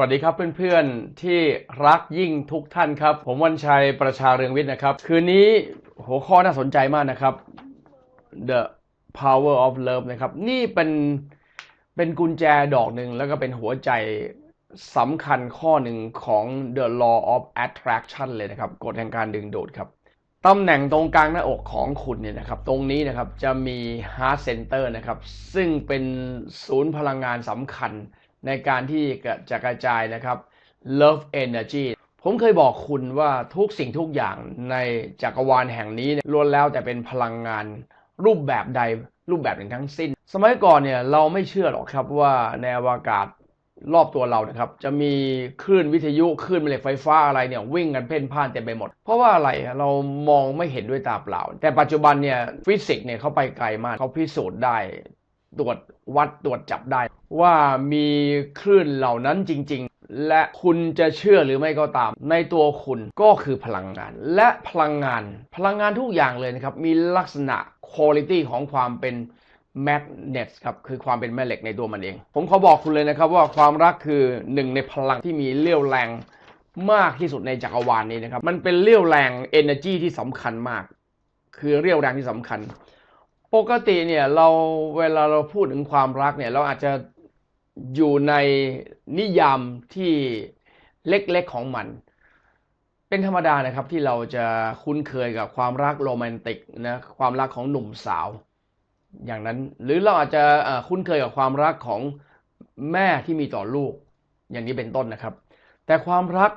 วัสดีครับเพื่อนๆที่รักยิ่งทุกท่านครับ ผมวันชัยประชาเรืองวิทย์นะครับ คืนนี้หัวข้อน่าสนใจมากนะครับ The Power of Love นะครับ นี่เป็นเป็นกุญแจดอกหนึ่งแล้วก็เป็นหัวใจสำคัญข้อหนึ่งของ The Law of Attraction เลยนะครับกฎแห่งการดึงดูดครับตำแหน่งตรงกลางหน้าอกของคุณเนี่ยนะครับ ตรงนี้นะครับจะมี Heart Center นะครับ ซึ่งเป็นศูนย์พลังงานสำคัญ ในการที่จะกระจายนะครับ Love Energy ผมเคยบอกคุณว่าทุกสิ่งทุกอย่างในจักรวาลแห่งนี้เนี่ยล้วนแล้วแต่เป็นพลังงานรูปแบบใดรูปแบบหนึ่งทั้งสิ้น สมัยก่อนเนี่ยเราไม่เชื่อหรอกครับว่าในอวกาศรอบตัวเรานะครับ จะมีคลื่นวิทยุคลื่นแม่เหล็กไฟฟ้าอะไรเนี่ยวิ่งกันเพ่นพ่านเต็มไปหมด เพราะว่าอะไรเรามองไม่เห็นด้วยตาเปล่า แต่ปัจจุบันเนี่ยฟิสิกส์เนี่ยเขาไปไกลมากเขาพิสูจน์ได้ ตรวจวัดตรวจจับได้ ว่ามีคลื่นเหล่านั้นจริง ๆ และคุณจะเชื่อหรือไม่ก็ตาม ในตัวคุณก็คือพลังงาน และพลังงาน พลังงานทุกอย่างเลยนะครับ มีลักษณะคุณภาพของความเป็นแมกเนตครับคือความเป็นแม่เหล็กในตัวมันเอง ผมขอบอกคุณเลยนะครับว่าความรักคือหนึ่งในพลังที่มีเรี่ยวแรงมากที่สุดในจักรวาลนี้นะครับ มันเป็นเรี่ยวแรง energy ที่สำคัญมาก คือเรี่ยวแรงที่สำคัญ ปกติเนี่ยเราเวลาเราพูดถึงความรักเนี่ยเราอาจจะอยู่ในนิยามที่เล็กๆของมัน เป็นธรรมดานะครับที่เราจะคุ้นเคยกับความรักโรแมนติกนะความรักของหนุ่มสาว อย่างนั้นหรือเราอาจจะคุ้นเคยกับความรักของแม่ที่มีต่อลูก อย่างนี้เป็นต้นนะครับ แต่ความรัก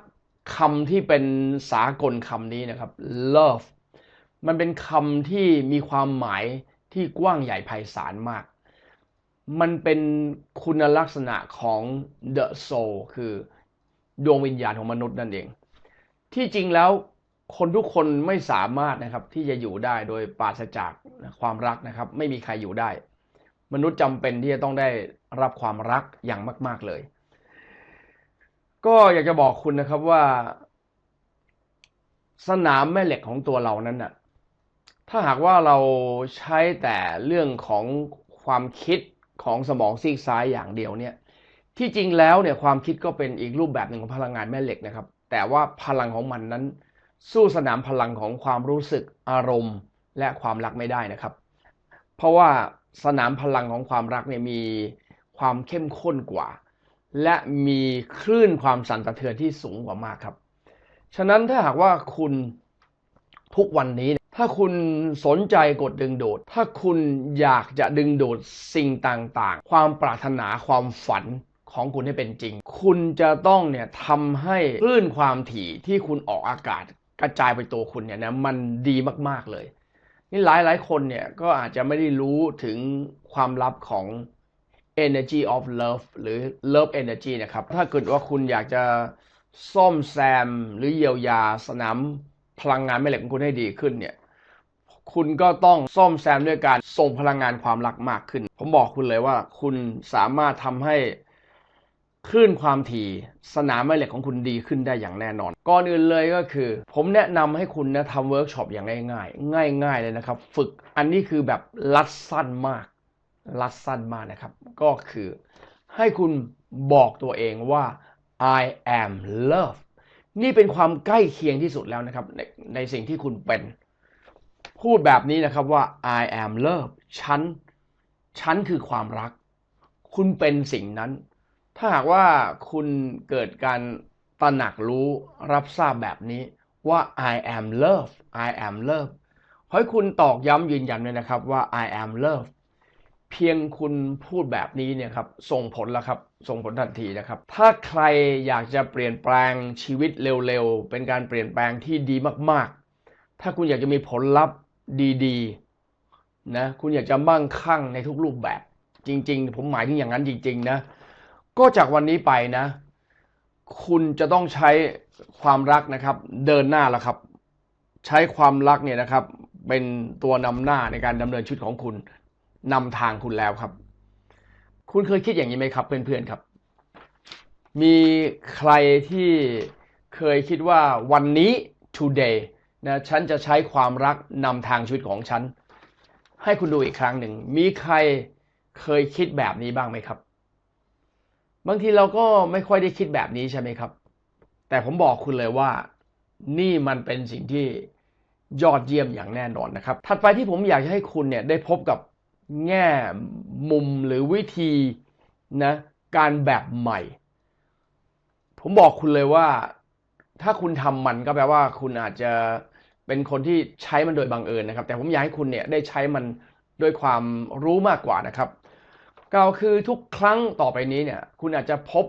คำที่เป็นสากลคำนี้นะครับ love มันเป็นคำที่มีความหมาย ที่กว้างใหญ่ไพศาลมาก มันเป็นคุณลักษณะของ the soul คือดวงวิญญาณของมนุษย์นั่นเอง ที่จริงแล้วคนทุกคนไม่สามารถนะครับที่จะอยู่ได้โดยปราศจากความรักนะครับ ไม่มีใครอยู่ได้ มนุษย์จำเป็นที่จะต้องได้รับความรักอย่างมาก ๆเลย ก็อยากจะบอกคุณนะครับว่า สนามแม่เหล็กของตัวเรานั้นน่ะ ถ้าหากว่าเราใช้แต่เรื่องของความคิดของสมองซีกซ้ายอย่างเดียวเนี่ยที่จริงแล้วเนี่ยความคิดก็เป็นอีกรูปแบบหนึ่งของพลังงานแม่เหล็กนะครับ แต่ว่าพลังของมันนั้น สู้สนามพลังของความรู้สึกอารมณ์ และความรักไม่ได้นะครับ เพราะว่าสนามพลังของความรักเนี่ยมีความเข้มข้นกว่า และมีคลื่นความสั่นสะเทือนที่สูงกว่ามากครับ ฉะนั้นถ้าหากว่าคุณทุกวันนี้ ถ้าคุณสนใจกดดึงดูด ถ้าคุณอยากจะดึงดูดสิ่งต่างๆ ความปรารถนาความฝันของคุณให้เป็นจริง คุณจะต้องเนี่ยทำให้คลื่นความถี่ที่คุณออกอากาศกระจายไปตัวคุณเนี่ยนะมันดีมากๆเลย นี่หลายหลายคนเนี่ยก็อาจจะไม่ได้รู้ถึงความลับของ energy of love หรือ love energy นะครับ ถ้าเกิดว่าคุณอยากจะซ่อมแซมหรือเยียวยาสนามพลังงานแม่เหล็กของคุณให้ดีขึ้นเนี่ย คุณก็ต้องซ่อมแซมด้วยการส่งพลังงานความรักมากขึ้น ผมบอกคุณเลยว่าคุณสามารถทำให้คลื่นความถี่สนามแม่เหล็กของคุณดีขึ้นได้อย่างแน่นอน ก่อนอื่นเลยก็คือ ผมแนะนำให้คุณนะทำเวิร์กช็อปอย่างง่าย ๆ ง่าย ๆ เลยนะครับ ฝึกอันนี้คือแบบรัดสั้นมาก รัดสั้นมากนะครับ ก็คือให้คุณบอกตัวเองว่า I am love นี่เป็นความใกล้เคียงที่สุดแล้วนะครับในในสิ่งที่คุณเป็น พูดแบบนี้นะครับว่า I am love ฉัน ฉันคือความรัก คุณเป็นสิ่งนั้น ถ้าหากว่าคุณเกิดการตระหนักรู้รับทราบแบบนี้ว่า I am love I am love ขอให้คุณตอกย้ำยืนยันเลยนะครับว่า I am love เพียงคุณพูดแบบนี้เนี่ยครับส่งผลแล้วครับส่งผลทันทีนะครับ ถ้าใครอยากจะเปลี่ยนแปลงชีวิตเร็วๆ เป็นการเปลี่ยนแปลงที่ดีมากๆ ถ้าคุณอยากจะมีผลลัพธ์ ดีๆนะคุณอยากจะมั่งคั่งในทุกรูปแบบ จริง ๆ ผมหมายถึงอย่างนั้นจริง ๆ นะ ก็จากวันนี้ไปนะ คุณจะต้องใช้ความรักนะครับ เดินหน้าแล้วครับ ใช้ความรักเนี่ยนะครับ เป็นตัวนำหน้าในการดำเนินชีวิตของคุณนำทางคุณแล้วครับ คุณเคยคิดอย่างนี้ไหมครับ เพื่อนๆครับ มีใครที่เคยคิดว่าวันนี้ today นะฉันจะใช้ความรักนำทางชีวิตของฉัน ให้คุณดูอีกครั้งหนึ่ง มีใครเคยคิดแบบนี้บ้างไหมครับ บางทีเราก็ไม่ค่อยได้คิดแบบนี้ใช่ไหมครับ แต่ผมบอกคุณเลยว่า นี่มันเป็นสิ่งที่ยอดเยี่ยมอย่างแน่นอนนะครับ ถัดไปที่ผมอยากจะให้คุณเนี่ยได้พบกับแง่มุมหรือวิธีนะการแบบใหม่ ผมบอกคุณเลยว่าถ้าคุณทำมันก็แปลว่าคุณอาจจะ เป็นคนที่ใช้มันโดยบังเอิญนะครับ แต่ผมอยากให้คุณเนี่ยได้ใช้มันด้วยความรู้มากกว่านะครับกล่าวคือทุกครั้งต่อไปนี้เนี่ย คุณอาจจะพบ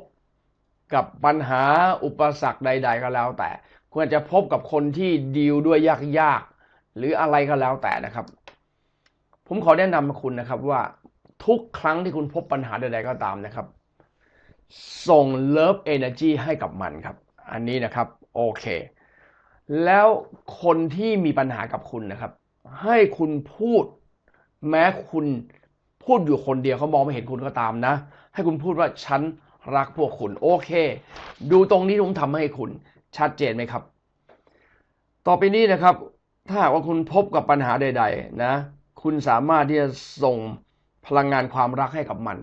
กับปัญหาอุปสรรคใด ๆ ก็แล้ว แต่คุณอาจจะพบกับคนที่ดีลด้วยยากๆหรืออะไรก็แล้วแต่นะครับ ผมขอแนะนำคุณนะครับว่าทุกครั้งที่คุณพบปัญหาใดๆก็ตามนะครับ ส่ง Love Energy ให้กับมันครับ อันนี้นะครับ โอเค แล้วคนที่มีปัญหากับคุณนะครับ ให้คุณพูด แม้คุณพูดอยู่คนเดียวเขามองไม่เห็นคุณก็ตามนะ ให้คุณพูดว่าฉันรักพวกคุณโอเค ดูตรงนี้ผมทำให้คุณชัดเจนไหมครับ ต่อไปนี้นะครับ ถ้าหากว่าคุณพบกับปัญหาใด ๆ นะ คุณสามารถที่จะส่งพลังงานความรักให้กับมัน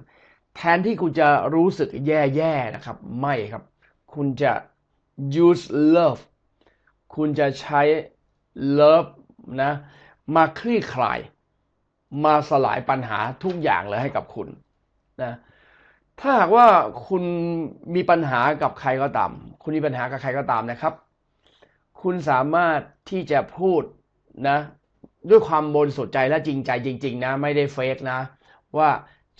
แทนที่คุณจะรู้สึกแย่ๆนะครับ ไม่ครับ คุณจะ use love คุณจะใช้ love นะมาคลี่คลาย มาสลายปัญหาทุกอย่างเลยให้กับคุณนะถ้าหากว่าคุณมีปัญหากับใครก็ตาม คุณมีปัญหากับใครก็ตามนะครับ คุณสามารถที่จะพูดนะด้วยความบริสุทธิ์ใจและจริงใจจริง ๆ นะ ไม่ได้เฟกนะ ว่า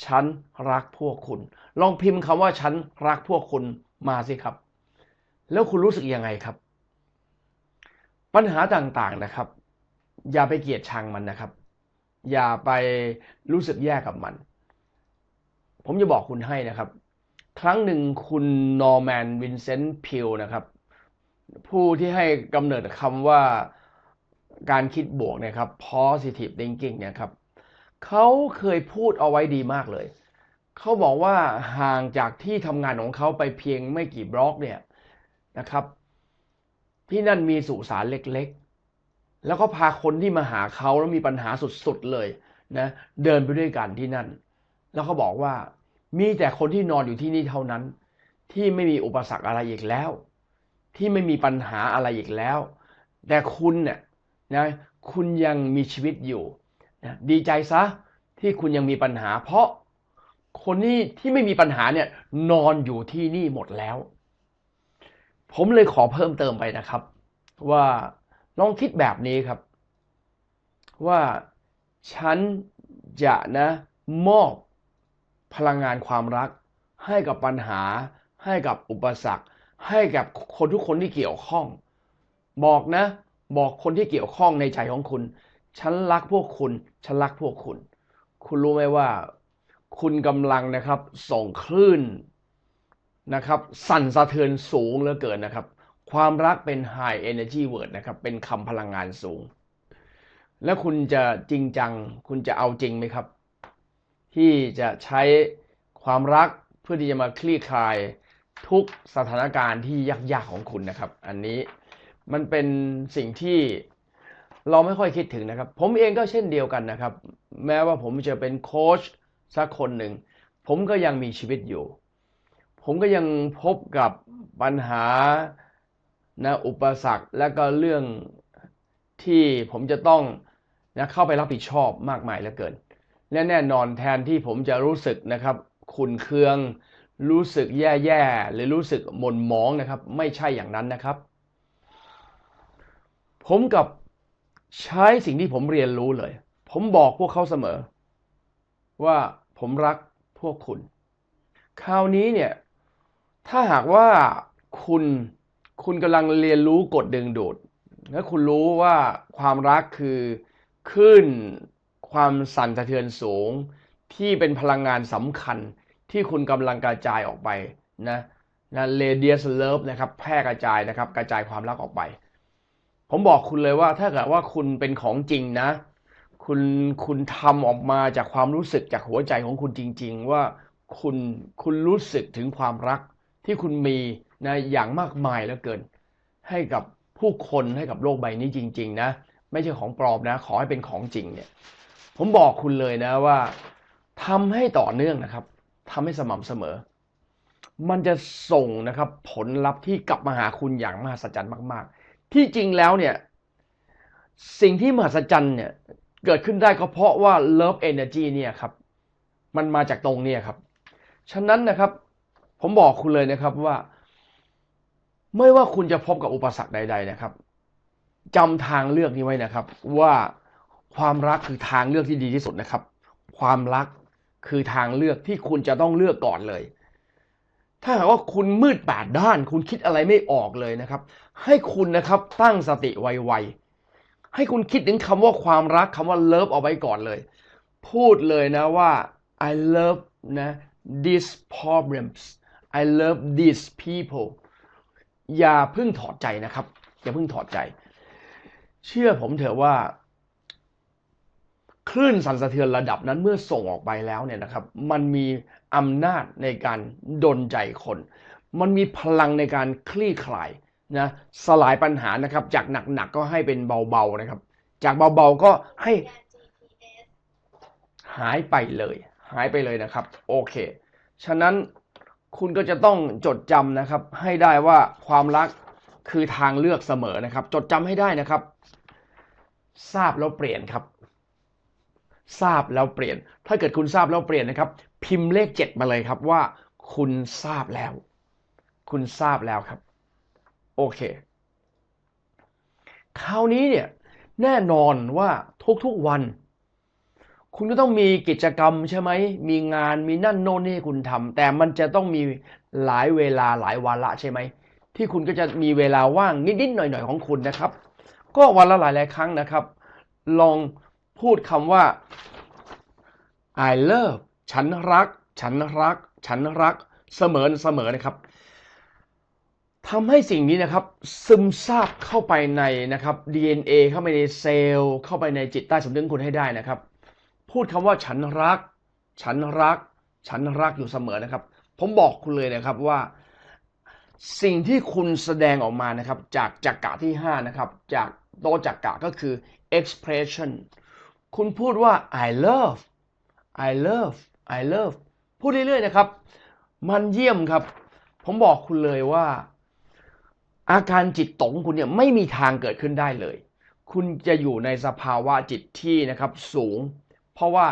ฉันรักพวกคุณ ลองพิมพ์คำว่าฉันรักพวกคุณมาสิครับ แล้วคุณรู้สึกยังไงครับ ปัญหาต่างๆนะครับ อย่าไปเกลียดชังมันนะครับ อย่าไปรู้สึกแย่กับมัน ผมจะบอกคุณให้นะครับ ครั้งหนึ่งคุณนอร์แมนวินเซนต์พิลนะครับ ผู้ที่ให้กำเนิดคำว่าการคิดบวกนะครับ positive thinking เนี่ยครับเขาเคยพูดเอาไว้ดีมากเลย เขาบอกว่าห่างจากที่ทำงานของเขาไปเพียงไม่กี่บล็อกเนี่ยนะครับ ที่นั่นมีสุสานเล็กๆ แล้วก็พาคนที่มาหาเขาแล้วมีปัญหาสุดๆเลยนะเดินไปด้วยกันที่นั่น แล้วเขาบอกว่ามีแต่คนที่นอนอยู่ที่นี่เท่านั้น ที่ไม่มีอุปสรรคอะไรอีกแล้ว ที่ไม่มีปัญหาอะไรอีกแล้ว แต่คุณเนี่ยนะคุณยังมีชีวิตอยู่นะดีใจซะที่คุณยังมีปัญหา เพราะคนที่ที่ไม่มีปัญหาเนี่ยนอนอยู่ที่นี่หมดแล้ว ผมเลยขอเพิ่มเติมไปนะครับ ว่าลองคิดแบบนี้ครับ ว่าฉันจะนะมอบพลังงานความรัก ให้กับปัญหา ให้กับอุปสรรค ให้กับคนทุกคนที่เกี่ยวข้อง บอกนะ บอกคนที่เกี่ยวข้องในใจของคุณ ฉันรักพวกคุณ ฉันรักพวกคุณ คุณรู้ไหมว่า คุณกำลังนะครับ ส่งคลื่น นะครับสั่นสะเทือนสูงเหลือเกินนะครับ ความรักเป็น high energy word นะครับ เป็นคำพลังงานสูง แล้วคุณจะจริงจัง คุณจะเอาจริงไหมครับ ที่จะใช้ความรักเพื่อที่จะมาคลี่คลายทุกสถานการณ์ที่ยากๆของคุณนะครับ อันนี้มันเป็นสิ่งที่เราไม่ค่อยคิดถึงนะครับ ผมเองก็เช่นเดียวกันนะครับ แม้ว่าผมจะเป็นโค้ชสักคนหนึ่ง ผมก็ยังมีชีวิตอยู่ ผมก็ยังพบกับปัญหานะอุปสรรคและก็เรื่องที่ผมจะต้องนะเข้าไปรับผิดชอบมากมายเหลือเกิน และแน่นอนแทนที่ผมจะรู้สึกนะครับขุนเคือง รู้สึกแย่ๆหรือรู้สึกหม่นหมองนะครับ ไม่ใช่อย่างนั้นนะครับ ผมกับใช้สิ่งที่ผมเรียนรู้เลย ผมบอกพวกเขาเสมอ ว่าผมรักพวกคุณ คราวนี้เนี่ย ถ้าหากว่าคุณคุณกำลังเรียนรู้กฎดึงดูดและคุณรู้ว่าความรักคือคลื่นความสั่นสะเทือนสูง ที่เป็นพลังงานสำคัญที่คุณกำลังกระจายออกไปนะนะ radius love นะครับแพร่กระจายนะครับ กระจายความรักออกไป ผมบอกคุณเลยว่าถ้าเกิดว่าคุณเป็นของจริงนะ คุณคุณทำออกมาจากความรู้สึกจากหัวใจของคุณจริง ๆ ว่าคุณคุณรู้สึกถึงความรัก ที่คุณมีนะอย่างมากมายแล้วเกิน ให้กับผู้คนให้กับโลกใบนี้จริง ๆ นะ ไม่ใช่ของปลอมนะ ขอให้เป็นของจริงเนี่ยผมบอกคุณเลยนะว่าทำให้ต่อเนื่องนะครับทำให้สม่ำเสมอ มันจะส่งนะครับผลลัพธ์ที่กลับมาหาคุณอย่างมหัศจรรย์มาก ๆ ที่จริงแล้วเนี่ยสิ่งที่มหัศจรรย์เนี่ยเกิดขึ้นได้ก็เพราะว่า love energy เนี่ยครับมันมาจากตรงเนี้ครับ ฉะนั้นนะครับ ผมบอกคุณเลยนะครับว่า ไม่ว่าคุณจะพบกับอุปสรรคใด ๆ นะครับจำทางเลือกนี้ไว้นะครับ ว่าความรักคือทางเลือกที่ดีที่สุดนะครับ ความรักคือทางเลือกที่คุณจะต้องเลือกก่อนเลย ถ้าหากว่าคุณมืดแปดด้าน คุณคิดอะไรไม่ออกเลยนะครับ ให้คุณนะครับตั้งสติไวๆให้คุณคิดถึงคำว่าความรักคำว่า love เอาไว้ก่อนเลย พูดเลยนะว่า I love นะ these problems I love these people อย่าเพิ่งถอดใจนะครับ อย่าเพิ่งถอดใจ เชื่อผมเถอะว่า คลื่นสั่นสะเทือนระดับนั้นเมื่อส่งออกไปแล้วเนี่ยนะครับ มันมีอำนาจในการดนใจคน มันมีพลังในการคลี่คลายนะสลายปัญหานะครับ จากหนักๆก็ให้เป็นเบาๆนะครับ จากเบาๆก็ให้หายไปเลย หายไปเลยนะครับ โอเค ฉะนั้น คุณก็จะต้องจดจำนะครับ ให้ได้ว่าความรักคือทางเลือกเสมอนะครับ จดจำให้ได้นะครับ ทราบแล้วเปลี่ยนครับ ทราบแล้วเปลี่ยน ถ้าเกิดคุณทราบแล้วเปลี่ยนนะครับ พิมพ์เลขเจ็ดมาเลยครับว่า คุณทราบแล้ว คุณทราบแล้วครับ โอเค คราวนี้เนี่ยแน่นอนว่าทุกๆวัน คุณก็ต้องมีกิจกรรมใช่ไหม มีงานมีนั่นโน่นนี่ให้คุณทำแต่มันจะต้องมีหลายเวลาหลายวาระใช่ไหม ที่คุณก็จะมีเวลาว่างนิดๆหน่อยๆของคุณนะครับ ก็วันละหลายๆครั้งนะครับ ลองพูดคำว่า I love ฉันรัก ฉันรัก ฉันรักเสมอเสมอนะครับทำให้สิ่งนี้นะครับ ซึมซาบเข้าไปในนะครับ DNA เข้าไปในเซลล์ เข้าไปในจิตใต้สำนึกคุณให้ได้นะครับ พูดคำว่าฉันรัก ฉันรัก ฉันรักอยู่เสมอนะครับ ผมบอกคุณเลยนะครับว่า สิ่งที่คุณแสดงออกมานะครับ จากจักกะที่ 5 นะครับ จากโตจักกะก็คือ expression คุณพูดว่า I love I love I love พูดเรื่อยๆนะครับ มันเยี่ยมครับ ผมบอกคุณเลยว่า อาการจิตตกของคุณเนี่ยไม่มีทางเกิดขึ้นได้เลย คุณจะอยู่ในสภาวะจิตที่นะครับสูง เพราะว่า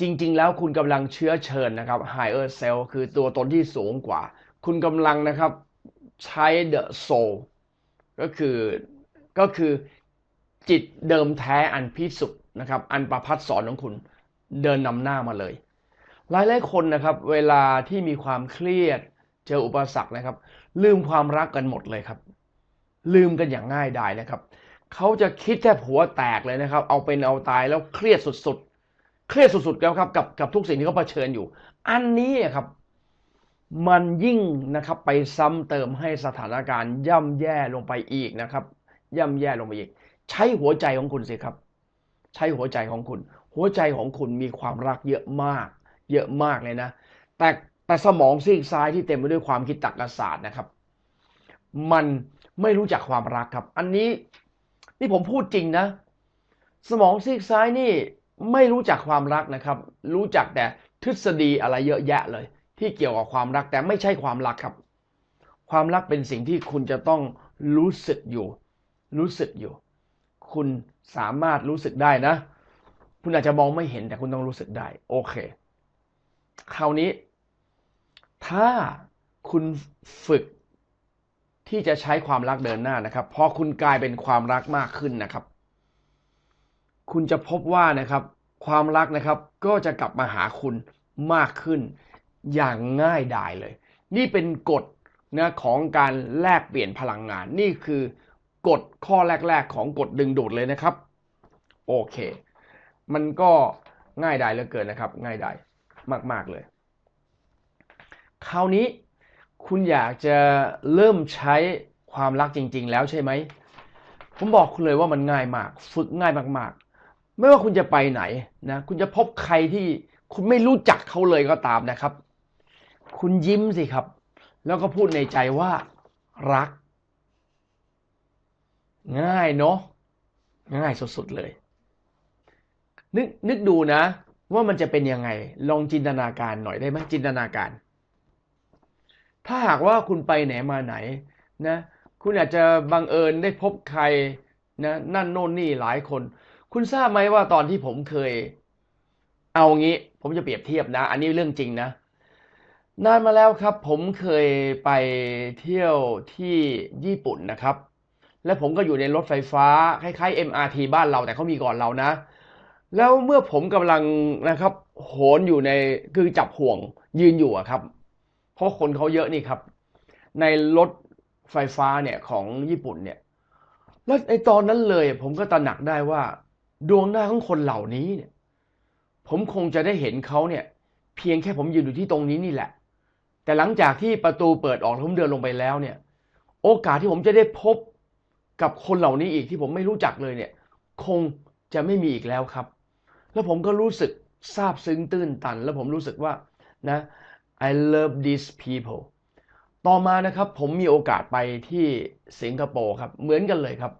จริง ๆ แล้วคุณกำลังเชื้อเชิญนะครับ higher self คือตัวตนที่สูงกว่า คุณกำลังนะครับใช้ the soul ก็คือก็คือจิตเดิมแท้อันพิสุทธิ์นะครับ อันประพัดสอนของคุณเดินนำหน้ามาเลย หลายหลายคนนะครับ เวลาที่มีความเครียดเจออุปสรรคนะครับ ลืมความรักกันหมดเลยครับ ลืมกันอย่างง่ายดายนะครับ เขาจะคิดแทบหัวแตกเลยนะครับ เอาเป็นเอาตายแล้วเครียดสุดๆ เครียดสุดๆแล้วครับกับกับทุกสิ่งที่เขาเผชิญอยู่ อันนี้ครับ มันยิ่งนะครับไปซ้ำเติมให้สถานการณ์ย่ำแย่ลงไปอีกนะครับ ย่ำแย่ลงไปอีก ใช้หัวใจของคุณสิครับ ใช้หัวใจของคุณ หัวใจของคุณมีความรักเยอะมาก เยอะมากเลยนะ แต่แต่สมองซีกซ้ายที่เต็มไปด้วยความคิดตรรกศาสตร์นะครับ มันไม่รู้จักความรักครับ อันนี้นี่ผมพูดจริงนะ สมองซีกซ้ายนี่ ไม่รู้จักความรักนะครับ รู้จักแต่ทฤษฎีอะไรเยอะแยะเลย ที่เกี่ยวกับความรักแต่ไม่ใช่ความรักครับ ความรักเป็นสิ่งที่คุณจะต้องรู้สึกอยู่ รู้สึกอยู่ คุณสามารถรู้สึกได้นะ คุณอาจจะมองไม่เห็นแต่คุณต้องรู้สึกได้ โอเค คราวนี้ ถ้าคุณฝึกที่จะใช้ความรักเดินหน้านะครับ พอคุณกลายเป็นความรักมากขึ้นนะครับ คุณจะพบว่านะครับความรักนะครับก็จะกลับมาหาคุณมากขึ้นอย่างง่ายดายเลย นี่เป็นกฎนะของการแลกเปลี่ยนพลังงาน นี่คือกฎข้อแรก ๆ ของกฎดึงดูดเลยนะครับ โอเค มันก็ง่ายดายเหลือเกินนะครับ ง่ายดายมาก ๆ เลย คราวนี้คุณอยากจะเริ่มใช้ความรักจริง ๆ แล้วใช่ไหมผมบอกคุณเลยว่ามันง่ายมาก ฝึกง่ายมาก ไม่ว่าคุณจะไปไหนนะ คุณจะพบใครที่คุณไม่รู้จักเขาเลยก็ตามนะครับ คุณยิ้มสิครับ แล้วก็พูดในใจว่ารัก ง่ายเนาะง่ายสุดๆเลย นึกนึกดูนะ ว่ามันจะเป็นยังไง ลองจินตนาการหน่อยได้ไหมจินตนาการ ถ้าหากว่าคุณไปไหนมาไหนนะ คุณอาจจะบังเอิญได้พบใครนะนั่นโน่นนี่หลายคน คุณทราบไหมว่าตอนที่ผมเคย เอางี้ ผมจะเปรียบเทียบนะ อันนี้เรื่องจริงนะ นานมาแล้วครับ ผมเคยไปเที่ยวที่ญี่ปุ่นนะครับ และผมก็อยู่ในรถไฟฟ้าคล้ายๆ MRT บ้านเราแต่เขามีก่อนเรานะ แล้วเมื่อผมกำลังนะครับโหนอยู่ในคือจับห่วงยืนอยู่อะครับ เพราะคนเขาเยอะนี่ครับ ในรถไฟฟ้าเนี่ยของญี่ปุ่นเนี่ย แล้วในตอนนั้นเลยผมก็ตระหนักได้ว่า ดวงหน้าของคนเหล่านี้เนี่ย ผมคงจะได้เห็นเขาเนี่ย เพียงแค่ผมยืนอยู่ที่ตรงนี้นี่แหละ แต่หลังจากที่ประตูเปิดออกแล้วผมเดินลงไปแล้วเนี่ย โอกาสที่ผมจะได้พบกับคนเหล่านี้อีกที่ผมไม่รู้จักเลยเนี่ย คงจะไม่มีอีกแล้วครับ แล้วผมก็รู้สึกซาบซึ้งตื้นตัน แล้วผมรู้สึกว่านะ I love these people ต่อมานะครับผมมีโอกาสไปที่สิงคโปร์ครับ เหมือนกันเลยครับ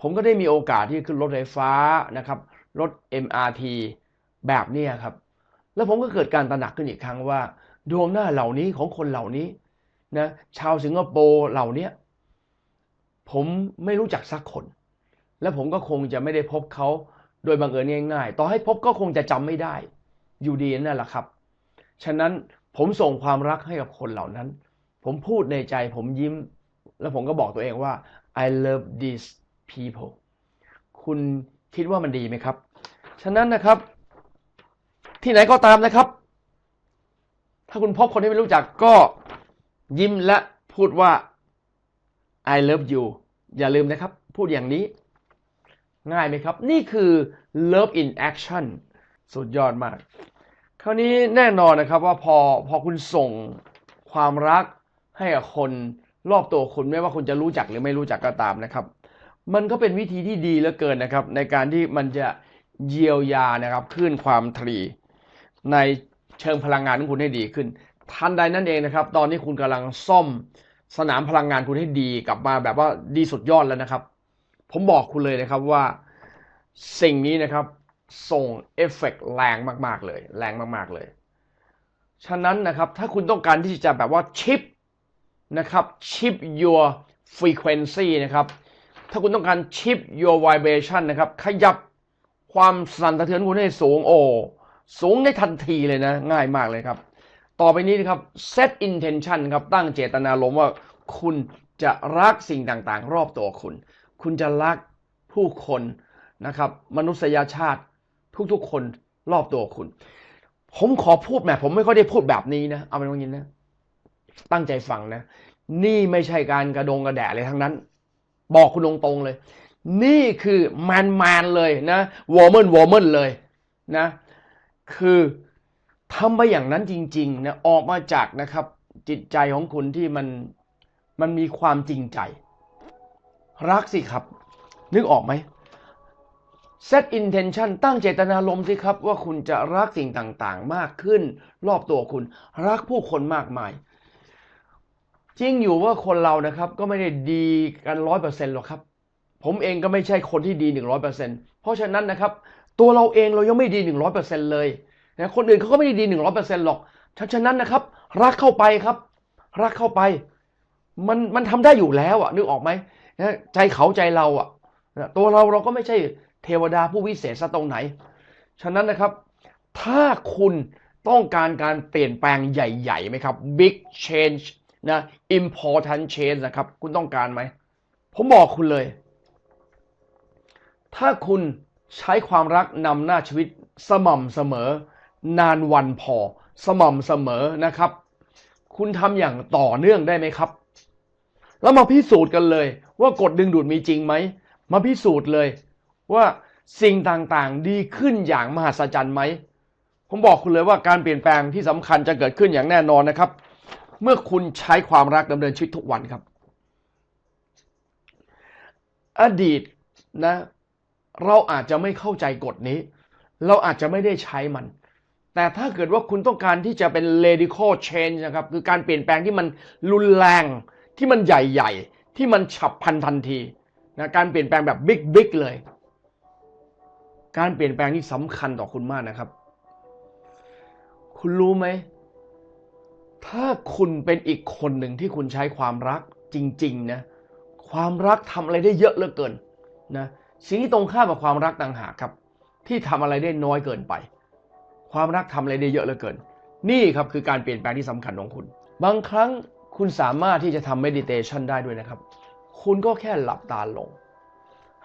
ผมก็ได้มีโอกาสที่ขึ้นรถไฟฟ้านะครับรถ MRT แบบนี้ครับ แล้วผมก็เกิดการตระหนักขึ้นอีกครั้งว่า ดวงหน้าเหล่านี้ของคนเหล่านี้นะชาวสิงคโปร์เหล่านี้ผมไม่รู้จักสักคน และผมก็คงจะไม่ได้พบเขาโดยบังเอิญง่ายๆ ต่อให้พบก็คงจะจำไม่ได้ อยู่ดีนั่นแหละครับ ฉะนั้นผมส่งความรักให้กับคนเหล่านั้น ผมพูดในใจผมยิ้ม แล้วผมก็บอกตัวเองว่า I love these people คุณคิดว่ามันดีไหมครับ ฉะนั้นนะครับ ที่ไหนก็ตามนะครับ ถ้าคุณพบคนที่ไม่รู้จักก็ยิ้มและพูดว่า I love you อย่าลืมนะครับ พูดอย่างนี้ ง่ายไหมครับ นี่คือ love in action สุดยอดมาก คราวนี้แน่นอนนะครับว่าพอพอคุณส่งความรักให้กับคนรอบตัวคุณไม่ว่าคุณจะรู้จักหรือไม่รู้จักก็ตามนะครับ มันก็เป็นวิธีที่ดีเหลือเกินนะครับ ในการที่มันจะเยียวยานะครับคลื่นความทรีในเชิงพลังงานของคุณให้ดีขึ้น ทันใดนั่นเองนะครับ ตอนนี้คุณกำลังซ่อมสนามพลังงานคุณให้ดีกลับมาแบบว่าดีสุดยอดแล้วนะครับ ผมบอกคุณเลยนะครับว่าสิ่งนี้นะครับส่งเอฟเฟกต์แรงมากๆเลย แรงมากๆเลย ฉะนั้นนะครับถ้าคุณต้องการที่จะแบบว่าชิปนะครับชิป your frequency นะครับ ถ้าคุณต้องการชิป your vibration นะครับ ขยับความสั่นสะเทือนคุณให้สูงโอ้สูงได้ทันทีเลยนะ ง่ายมากเลยครับ ต่อไปนี้นะครับ set intention ครับ ตั้งเจตนารมว่าคุณจะรักสิ่งต่างๆ รอบตัวคุณ คุณจะรักผู้คนนะครับ มนุษยชาติทุกๆคนรอบตัวคุณ ผมขอพูดแหมผมไม่ค่อยได้พูดแบบนี้นะ เอาเป็นว่างี้นะ ตั้งใจฟังนะ นี่ไม่ใช่การกระดงกระแดะเลยทั้งนั้น บอกคุณตรงๆเลย นี่คือแมนแมนๆเลยนะวอร์ม n นวอร์ม n เลยนะ คือทำไปอย่างนั้นจริงๆนะออกมาจากนะครับ จิตใจของคุณที่มันมันมีความจริงใจ รักสิครับ นึกออกไหม set intention ตั้งเจตนารมณ์สิครับ ว่าคุณจะรักสิ่งต่างๆ มากขึ้น รอบตัวคุณ รักผู้คนมากมาย จริงอยู่ว่าคนเรานะครับก็ไม่ได้ดีกันร้อยเปอร์เซ็นต์หรอกครับ ผมเองก็ไม่ใช่คนที่ดีหนึ่งร้อยเปอร์เซ็นต์เพราะฉะนั้นนะครับ ตัวเราเองเรายังไม่ดีหนึ่งร้อยเปอร์เซ็นต์เลยนะคนอื่นเขาก็ไม่ได้ดีหนึ่งร้อยเปอร์เซ็นต์หรอกฉะนั้นนะครับ รักเข้าไปครับ รักเข้าไป มันมันทำได้อยู่แล้วอะนึกออกไหมนะใจเขาใจเราอะนะตัวเราเราก็ไม่ใช่เทวดาผู้วิเศษซะตรงไหน ฉะนั้นนะครับ ถ้าคุณต้องการการเปลี่ยนแปลงใหญ่ๆไหมครับ big change นะ important change นะครับ คุณต้องการไหม ผมบอกคุณเลย ถ้าคุณใช้ความรักนำหน้าชีวิตสม่ำเสมอ นานวันพอ สม่ำเสมอนะครับ คุณทำอย่างต่อเนื่องได้ไหมครับ แล้วมาพิสูจน์กันเลย ว่ากฎดึงดูดมีจริงไหม มาพิสูจน์เลยว่าสิ่งต่างๆดีขึ้นอย่างมหัศจรรย์ไหม ผมบอกคุณเลยว่าการเปลี่ยนแปลงที่สำคัญจะเกิดขึ้นอย่างแน่นอนนะครับ เมื่อคุณใช้ความรักดำเนินชีวิตทุกวันครับ อดีตนะ เราอาจจะไม่เข้าใจกฎนี้ เราอาจจะไม่ได้ใช้มัน แต่ถ้าเกิดว่าคุณต้องการที่จะเป็น radical change นะครับ คือการเปลี่ยนแปลงที่มันรุนแรง ที่มันใหญ่ ๆ ที่มันฉับพลันทันทีนะการเปลี่ยนแปลงแบบบิ๊กๆเลย การเปลี่ยนแปลงที่สำคัญต่อคุณมากนะครับ คุณรู้ไหม ถ้าคุณเป็นอีกคนหนึ่งที่คุณใช้ความรักจริงๆนะความรักทำอะไรได้เยอะเหลือเกินนะสิ่งที่ตรงข้ามกับความรักต่างหากครับ ที่ทำอะไรได้น้อยเกินไป ความรักทำอะไรได้เยอะเหลือเกิน นี่ครับคือการเปลี่ยนแปลงที่สำคัญของคุณ บางครั้งคุณสามารถที่จะทำ meditation ได้ด้วยนะครับ คุณก็แค่หลับตาลง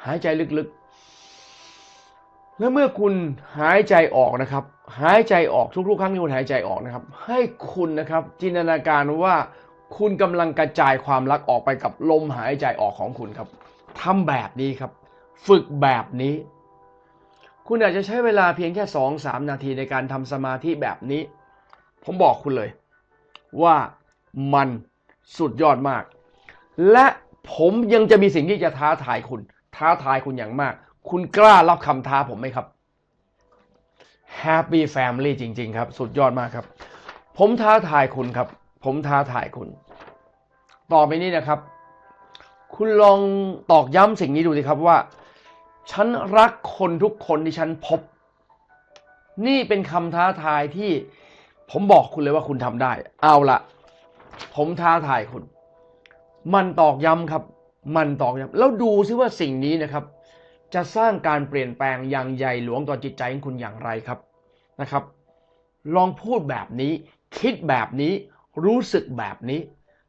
หายใจลึกๆ แล้วเมื่อคุณหายใจออกนะครับ หายใจออกทุกๆครั้งที่คุณหายใจออกนะครับ ให้คุณนะครับจินตนาการว่าคุณกำลังกระจายความรักออกไปกับลมหายใจออกของคุณครับทำแบบนี้ครับ ฝึกแบบนี้ คุณอาจจะใช้เวลาเพียงแค่2 3นาทีในการทำสมาธิแบบนี้ ผมบอกคุณเลย ว่ามันสุดยอดมาก และผมยังจะมีสิ่งที่จะท้าทายคุณ ท้าทายคุณอย่างมาก คุณกล้ารับคำท้าผมไหมครับ Happy Family จริง ๆ ครับ สุดยอดมากครับ ผมท้าทายคุณครับ ผมท้าทายคุณ ต่อไปนี้นะครับ คุณลองตอกย้ำสิ่งนี้ดูสิครับว่า ฉันรักคนทุกคนที่ฉันพบ นี่เป็นคำท้าทายที่ผมบอกคุณเลยว่าคุณทำได้ เอาละผมท้าทายคุณ มันตอกย้ำครับ มันตอกย้ำแล้วดูซิว่าสิ่งนี้นะครับ จะสร้างการเปลี่ยนแปลงอย่างใหญ่หลวงต่อจิตใจของคุณอย่างไรครับนะครับ ลองพูดแบบนี้ คิดแบบนี้รู้สึกแบบนี้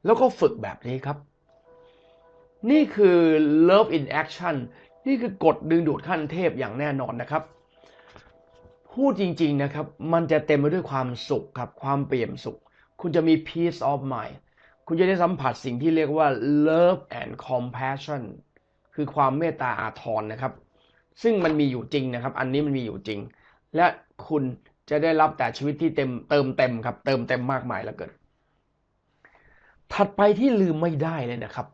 แล้วก็ฝึกแบบนี้ครับ นี่คือ love in action นี่คือกฎดึงดูดขั้นเทพอย่างแน่นอนนะครับ พูดจริงๆนะครับ มันจะเต็มไปด้วยความสุขครับ ความเปี่ยมสุข คุณจะมี peace of mind คุณจะได้สัมผัสสิ่งที่เรียกว่า love and compassion คือความเมตตาอาทรนะครับ ซึ่งมันมีอยู่จริงนะครับ อันนี้มันมีอยู่จริง และคุณจะได้รับแต่ชีวิตที่เต็มเติมเต็มครับ เติมเต็มมากมายแล้วเกินถัดไปที่ลืมไม่ได้เลยนะครับ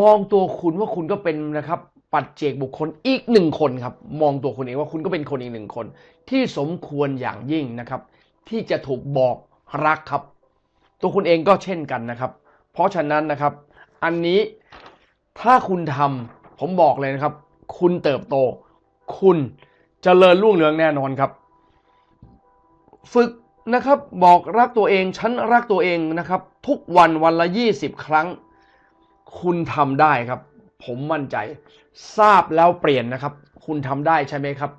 มองตัวคุณว่าคุณก็เป็นนะครับปัจเจกบุคคลอีกหนึ่งคนครับ มองตัวคุณเองว่าคุณก็เป็นคนอีกหนึ่งคน ที่สมควรอย่างยิ่งนะครับ ที่จะถูกบอกรักครับ ตัวคุณเองก็เช่นกันนะครับ เพราะฉะนั้นนะครับ อันนี้ ถ้าคุณทำผมบอกเลยนะครับ คุณเติบโต คุณจเจริญรุ่งเรืองแน่นอนครับ ฝึกนะครับบอกรักตัวเอง ฉันรักตัวเองนะครับ ทุกวันวันละ 20 ครั้ง คุณทำได้ครับ ผมมั่นใจ ทราบแล้วเปลี่ยนนะครับ คุณทำได้ใช่ไหมครับ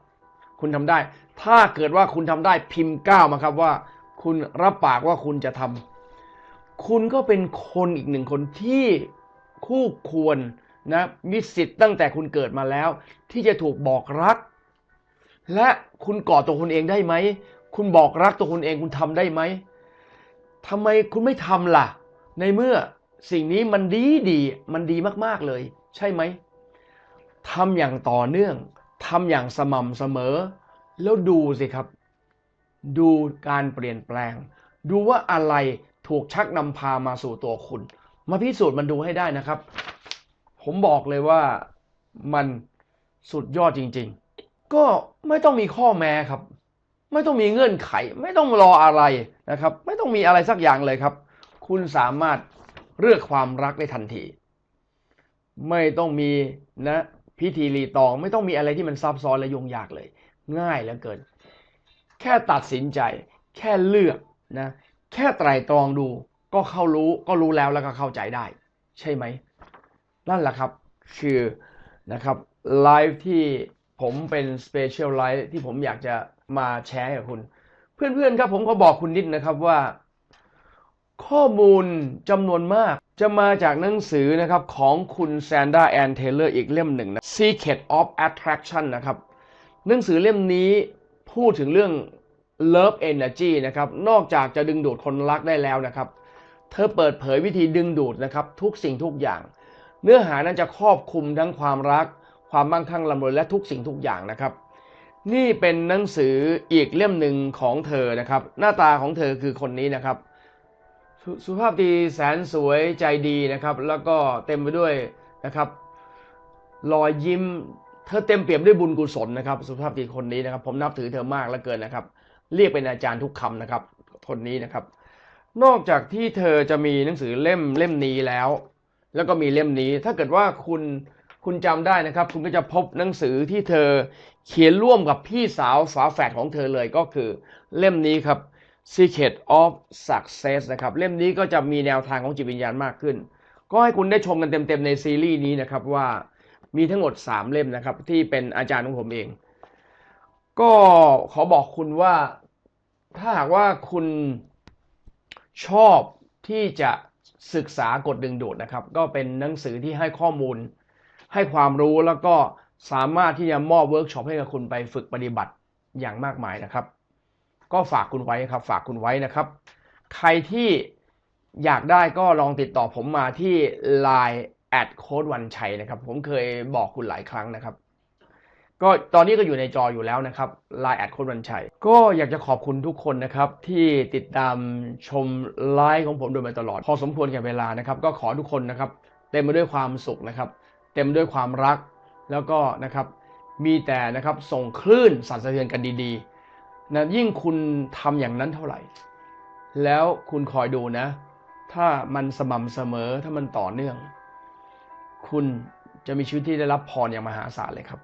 คุณทำได้ ถ้าเกิดว่าคุณทำได้พิมพ์ก้าวมาครับว่า คุณรับปากว่าคุณจะทำคุณก็เป็นคนอีกหนึ่งคนที่ คู่ควรนะมีสิทธิ์ตั้งแต่คุณเกิดมาแล้ว ที่จะถูกบอกรัก และคุณก่อตัวคุณเองได้ไหม คุณบอกรักตัวคุณเองคุณทำได้ไหมทำไมคุณไม่ทำล่ะ ในเมื่อสิ่งนี้มันดีดีมันดีมากๆเลย ใช่ไหมทำอย่างต่อเนื่องทำอย่างสม่ำเสมอ แล้วดูสิครับ ดูการเปลี่ยนแปลง ดูว่าอะไรถูกชักนำพามาสู่ตัวคุณ มาพิสูจน์มันดูให้ได้นะครับ ผมบอกเลยว่ามันสุดยอดจริง ๆ ก็ไม่ต้องมีข้อแม้ครับ ไม่ต้องมีเงื่อนไข ไม่ต้องรออะไรนะครับ ไม่ต้องมีอะไรสักอย่างเลยครับ คุณสามารถเลือกความรักได้ทันที ไม่ต้องมีนะพิธีรีตองไม่ต้องมีอะไรที่มันซับซ้อนและยุ่งยากเลย ง่ายเหลือเกิน แค่ตัดสินใจ แค่เลือกนะ แค่ไตรตรองดู ก็เข้ารู้ก็รู้แล้วแล้วก็เข้าใจได้ ใช่ไหม นั่นแหละครับคือนะครับไลฟ์ที่ผมเป็นสเปเชียลไลฟ์ที่ผมอยากจะมาแชร์กับคุณ เพื่อนๆครับผมก็บอกคุณนิดนะครับว่า ข้อมูลจำนวนมากจะมาจากหนังสือนะครับของคุณแซนด้าแอนเทเลอร์อีกเล่มหนึ่งนะ Secret of Attraction นะครับ หนังสือเล่มนี้พูดถึงเรื่อง Love Energy นะครับ นอกจากจะดึงดูดคนรักได้แล้วนะครับ เธอเปิดเผยวิธีดึงดูดนะครับทุกสิ่งทุกอย่าง เนื้อหานั้นจะครอบคลุมทั้งความรัก ความมั่งคั่งร่ำรวยและทุกสิ่งทุกอย่างนะครับ นี่เป็นหนังสืออีกเล่มหนึ่งของเธอนะครับ หน้าตาของเธอคือคนนี้นะครับสสุภาพดีแสนสวยใจดีนะครับ แล้วก็เต็มไปด้วยนะครับรอยยิ้มเธอเต็มเปี่ยมด้วยบุญกุศลนะครับ สุภาพดีคนนี้นะครับ ผมนับถือเธอมากเหลือเกินนะครับ เรียกเป็นอาจารย์ทุกคำนะครับคนนี้นะครับ นอกจากที่เธอจะมีหนังสือเล่มเล่มนี้แล้ว แล้วก็มีเล่มนี้ ถ้าเกิดว่าคุณคุณจำได้นะครับ คุณก็จะพบหนังสือที่เธอเขียนร่วมกับพี่สาวฝาแฝดของเธอเลยก็คือเล่มนี้ครับ Secret of Success นะครับ เล่มนี้ก็จะมีแนวทางของจิตวิญญาณมากขึ้น ก็ให้คุณได้ชมกันเต็มๆในซีรีส์นี้นะครับว่ามีทั้งหมด 3 เล่มนะครับ ที่เป็นอาจารย์ของผมเอง ก็ขอบอกคุณว่าถ้าหากว่าคุณ ชอบที่จะศึกษากฎดึงดูดนะครับ ก็เป็นหนังสือที่ให้ข้อมูล ให้ความรู้แล้วก็สามารถที่จะมอบเวิร์กช็อปให้กับคุณไปฝึกปฏิบัติอย่างมากมายนะครับ ก็ฝากคุณไว้ครับฝากคุณไว้นะครับ ใครที่อยากได้ก็ลองติดต่อผมมาที่ Line แอดโค้ดวันชัยนะครับ ผมเคยบอกคุณหลายครั้งนะครับ ก็ตอนนี้ก็อยู่ในจออยู่แล้วนะครับ Line แอดโค้ดวันชัย ก็อยากจะขอบคุณทุกคนนะครับ ที่ติดตามชมไลฟ์ของผมโดยมาตลอด พอสมควรแก่เวลานะครับ ก็ขอทุกคนนะครับ เต็มไปด้วยความสุขนะครับ เต็มด้วยความรัก แล้วก็นะครับมีแต่นะครับส่งคลื่นสั่นสะเทือนกันดีๆนะยิ่งคุณทำอย่างนั้นเท่าไหร่ แล้วคุณคอยดูนะ ถ้ามันสม่ำเสมอถ้ามันต่อเนื่อง คุณจะมีชีวิตที่ได้รับพรอย่างมหาศาลเลยครับ